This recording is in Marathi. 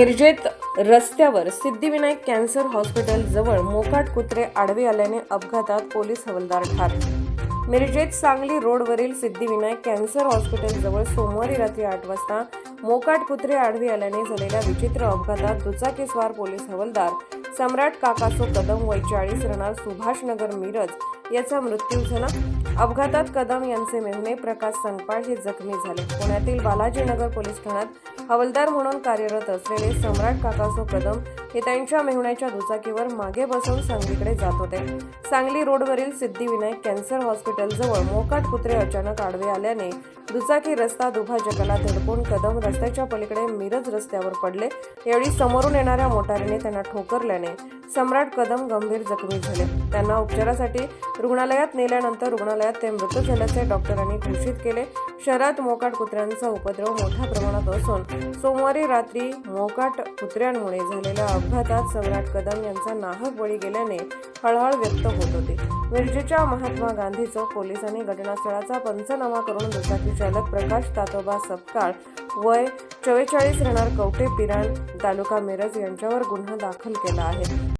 मिरजेत रस्त्यावर सिद्धिविनायक कॅन्सर हॉस्पिटल जवळ मोकाट कुत्रे आडवे आल्याने अपघातात पोलीस हवालदार ठार. मिरजेत सांगली रोडवरील सिद्धिविनायक कॅन्सर हॉस्पिटल जवळ सोमवारी रात्री आठ वाजता मोकाट कुत्रे आडवे आल्याने झालेल्या विचित्र अपघातात दुचाकीस्वार पोलीस हवालदार सम्राट काकासो कदम वय चाळीस राहणार सुभाषनगर मिरज याचा मृत्यू झाला. अपघातात कदम यांचे मेहुणे प्रकाश संगपाळ हे जखमी झाले. पुण्यातील बालाजीनगर पोलीस ठाण्यात हवालदार म्हणून कार्यरत असलेले सम्राट काकासो कदम हे त्यांच्या मेहुण्याच्या दुचाकीवर मागे बसून सांगलीकडे जात होते. सांगली रोडवरील सिद्धिविनायक कॅन्सर हॉस्पिटलजवळ मोकाट कुत्रे अचानक आडवे आल्याने दुचाकी रस्ता दुभाजकाला धडकून कदम रस्त्याच्या पलीकडे मिरज रस्त्यावर पडले. यावेळी समोरून येणाऱ्या मोटारीने त्यांना ठोकरल्याने सम्राट कदम गंभीर जखमी झाले. त्यांना उपचारासाठी रुग्णालयात नेल्यानंतर रुग्णालयात ते मृत झाल्याचे डॉक्टरांनी घोषित केले. शहरात मोकाट कुत्र्यांचा उपद्रव मोठ्या प्रमाणात असून सोमवारी रात्री मोकाट कुत्र्यांमुळे झालेल्या अपघातात सम्राट कदम यांचा नाहक बळी गेल्याने हळहळ व्यक्त होत होती. मिरजेच्या महात्मा गांधी चौक पोलिसांनी घटनास्थळाचा पंचनामा करून दुचाकी चालक प्रकाश तातोबा सपकाळ वय चव्वेचाळीस राहणार कवटे पिराण तालुका मिरज यांच्यावर गुन्हा दाखल केला आहे.